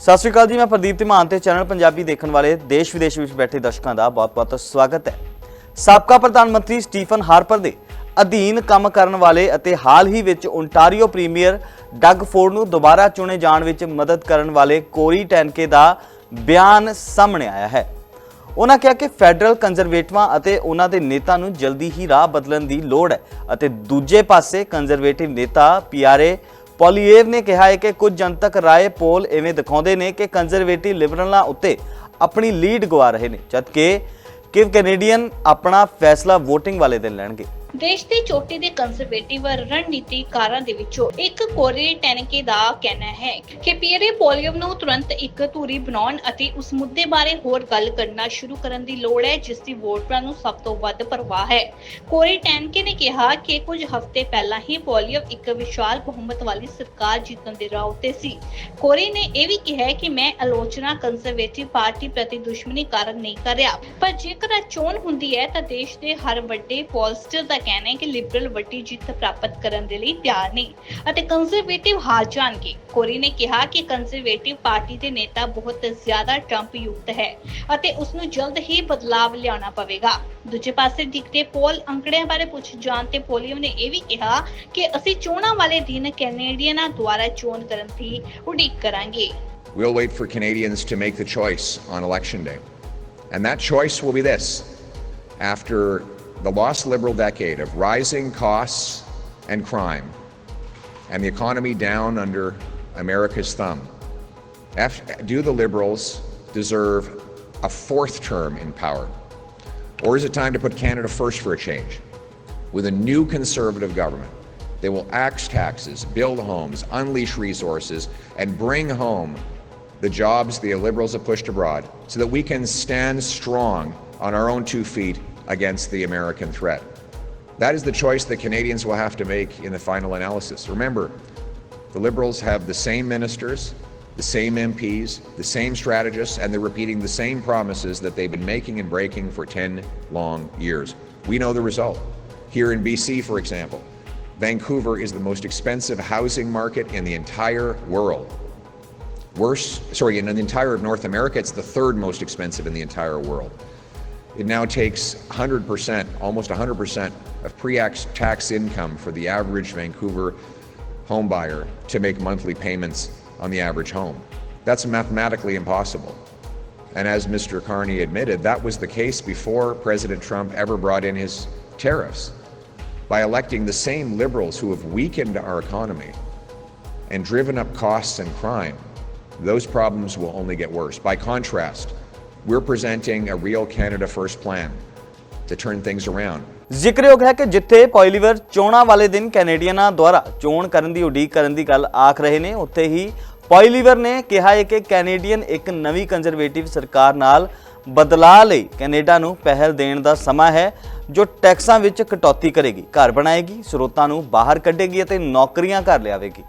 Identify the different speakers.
Speaker 1: ਸਤਿ ਸ਼੍ਰੀ ਅਕਾਲ ਜੀ, ਮੈਂ ਪ੍ਰਦੀਪ ਧੀਮਾਨ ਤੇ ਚੈਨਲ ਪੰਜਾਬੀ ਦੇਖਣ ਵਾਲੇ ਦੇਸ਼ ਵਿਦੇਸ਼ ਵਿੱਚ ਬੈਠੇ ਦਰਸ਼ਕਾਂ ਦਾ ਬਹੁਤ-ਬਹੁਤ ਸਵਾਗਤ ਹੈ। ਸਾਬਕਾ ਪ੍ਰਧਾਨ ਮੰਤਰੀ ਸਟੀਫਨ ਹਾਰਪਰ ਦੇ ਅਧੀਨ ਕੰਮ ਕਰਨ ਵਾਲੇ ਅਤੇ ਹਾਲ ਹੀ ਵਿੱਚ ਓਨਟਾਰੀਓ ਪ੍ਰੀਮੀਅਰ ਡੱਗ ਫੋਰਡ ਨੂੰ ਦੁਬਾਰਾ ਚੁਣੇ ਜਾਣ ਵਿੱਚ ਮਦਦ ਕਰਨ ਵਾਲੇ ਕੋਰੀ ਟੈਨਕੇ ਦਾ ਬਿਆਨ ਸਾਹਮਣੇ ਆਇਆ ਹੈ। ਉਹਨਾਂ ਕਿਹਾ ਕਿ ਫੈਡਰਲ ਕੰਜ਼ਰਵੇਟਿਵਾਂ ਅਤੇ ਉਹਨਾਂ ਦੇ ਨੇਤਾ ਨੂੰ ਜਲਦੀ ਹੀ ਰਾਹ ਬਦਲਣ ਦੀ ਲੋੜ ਹੈ ਅਤੇ ਦੂਜੇ ਪਾਸੇ ਕੰਜ਼ਰਵੇਟਿਵ ਨੇਤਾ ਪੀਆਰਏ ਪੋਲੀਏਵ ਨੇ ਕਿਹਾ ਹੈ ਕਿ ਕੁਝ ਜਨਤਕ ਰਾਏ ਪੋਲ ਐਵੇਂ ਦਿਖਾਉਂਦੇ ਨੇ ਕਿ ਕੰਜ਼ਰਵੇਟਿਵ ਲਿਬਰਲਾਂ ਉੱਤੇ ਆਪਣੀ ਲੀਡ ਗਵਾ ਰਹੇ ਨੇ, ਜਦਕਿ ਕਿ ਕੈਨੇਡੀਅਨ ਆਪਣਾ ਫੈਸਲਾ VOTING ਵਾਲੇ ਦਿਨ ਲੈਣਗੇ।
Speaker 2: ਦੇਸ਼ ਦੀ ਚੋਟੀ ਦੇ ਕੰਜ਼ਰਵੇਟਿਵ ਰਣਨੀਤੀਕਾਰਾਂ ਦੇ ਵਿੱਚੋਂ ਇੱਕ ਕੋਰੀ ਟੈਨਕੇ ਦਾ ਕਹਿਣਾ ਹੈ ਕਿ ਪੀਅਰੇ ਪੋਲੀਅਮ ਨੂੰ ਤੁਰੰਤ ਇੱਕ ਧੂਰੀ ਬਣਾਉਣ ਅਤੇ ਉਸ ਮੁੱਦੇ ਬਾਰੇ ਹੋਰ ਗੱਲ ਕਰਨਾ ਸ਼ੁਰੂ ਕਰਨ ਦੀ ਲੋੜ ਹੈ, ਜਿਸ ਦੀ ਵੋਟਰਾਂ ਨੂੰ ਸਭ ਤੋਂ ਵੱਧ ਪਰਵਾਹ ਹੈ। ਕੋਰੀ ਟੈਨਕੇ ਨੇ ਕਿਹਾ ਕਿ ਕੁਝ ਹਫ਼ਤੇ ਪਹਿਲਾਂ ਹੀ ਪੋਲੀਅਮ ਇੱਕ ਵਿਸ਼ਾਲ ਬਹੁਮਤ ਵਾਲੀ ਸਰਕਾਰ ਜਿੱਤਣ ਦੇ ਰਾਹ ਉੱਤੇ ਸੀ। ਕੋਰੀ ਨੇ ਇਹ ਵੀ ਕਿਹਾ ਕਿ ਮੈਂ ਆਲੋਚਨਾ ਕੰਜ਼ਰਵੇਟਿਵ ਪਾਰਟੀ ਪ੍ਰਤੀ ਦੁਸ਼ਮਣੀ ਕਾਰਨ ਨਹੀਂ ਕਰ ਰਿਹਾ, ਪਰ ਜੇਕਰ ਚੋਣ ਹੁੰਦੀ ਹੈ ਤਾਂ ਦੇਸ਼ ਦੇ ਹਰ ਵੱਡੇ ਪੋਲਸਟਰ ਦਾ ਕਹਿਣਾ ਹੈ ਕਿ ਲਿਬਰਲ ਵੱਡੀ ਜਿੱਤ ਪ੍ਰਾਪਤ ਕਰਨ ਦੇ ਲਈ ਤਿਆਰ ਨੇ ਅਤੇ ਕੰਜ਼ਰਵੇਟਿਵ ਹਾਰ ਜਾਣਗੇ ਕੋਰੀ ਨੇ ਕਿਹਾ ਕਿ ਕੰਜ਼ਰਵੇਟਿਵ ਪਾਰਟੀ ਦੇ ਨੇਤਾ ਬਹੁਤ ਜ਼ਿਆਦਾ ਟਰੰਪ ਯੁਕਤ ਹੈ ਅਤੇ ਉਸ ਨੂੰ ਜਲਦ ਹੀ ਬਦਲਾਵ ਲਿਆਉਣਾ ਪਵੇਗਾ ਦੂਜੇ ਪਾਸੇ ਦਿਖਦੇ ਪੋਲ ਅੰਕੜਿਆਂ ਬਾਰੇ ਪੁੱਛ ਜਾਣ ਤੇ ਪੋਲੀਅਮ ਨੇ ਇਹ ਵੀ ਕਿਹਾ ਕਿ ਅਸੀਂ ਚੋਣਾਂ ਵਾਲੇ ਦਿਨ ਕੈਨੇਡੀਅਨਾਂ ਦੁਆਰਾ ਚੋਣ ਕਰਨ ਦੀ ਉਡੀਕ ਕਰਾਂਗੇ
Speaker 3: We'll wait for Canadians to make the choice on election day. And that choice will be this. After the lost Liberal decade of rising costs and crime, and the economy down under America's thumb, do the Liberals deserve a fourth term in power? Or is it time to put Canada first for a change? With a new Conservative government, they will axe taxes, build homes, unleash resources, and bring home the jobs the Liberals have pushed abroad so that we can stand strong on our own two feet against the American threat. That is the choice that Canadians will have to make in the final analysis. Remember, the Liberals have the same ministers, the same MPs, the same strategists, and they're repeating the same promises that they've been making and breaking for 10 long years. We know the result. Here in BC, for example, Vancouver is the most expensive housing market in the entire world. Worse, sorry, in the entire of North America, it's the third most expensive in the entire world. It now takes 100%, almost 100% of pre-tax income for the average Vancouver home buyer to make monthly payments on the average home. That's mathematically impossible. And as Mr. Carney admitted, that was the case before President Trump ever brought in his tariffs. By electing the same liberals who have weakened our economy and driven up costs and crime, those problems will only get worse. By contrast, we're presenting a real Canada First plan to turn things around.
Speaker 1: ਜ਼ਿਕਰਯੋਗ ਹੈ ਕਿ ਜਿੱਥੇ ਪੋਇਲੀਵਰ ਚੋਣਾਂ ਵਾਲੇ ਦਿਨ ਕੈਨੇਡੀਅਨਾਂ ਦੁਆਰਾ ਚੋਣ ਕਰਨ ਦੀ, ਉਡੀਕ ਕਰਨ ਦੀ ਗੱਲ ਆਖ ਰਹੇ ਨੇ, ਉੱਥੇ ਹੀ ਪੋਇਲੀਵਰ ਨੇ ਕਿਹਾ ਹੈ ਕਿ ਕੈਨੇਡੀਅਨ ਇੱਕ ਨਵੀਂ ਕੰਜ਼ਰਵੇਟਿਵ ਸਰਕਾਰ ਨਾਲ ਬਦਲਾਅ ਲਈ ਕੈਨੇਡਾ ਨੂੰ ਪਹਿਲ ਦੇਣ ਦਾ ਸਮਾਂ ਹੈ, ਜੋ ਟੈਕਸਾਂ ਵਿੱਚ ਕਟੌਤੀ ਕਰੇਗੀ ਘਰ ਬਣਾਏਗੀ, ਸਰੋਤਾਂ ਨੂੰ ਬਾਹਰ ਕੱਢੇਗੀ ਅਤੇ ਨੌਕਰੀਆਂ ਘਰ ਲਿਆਵੇਗੀ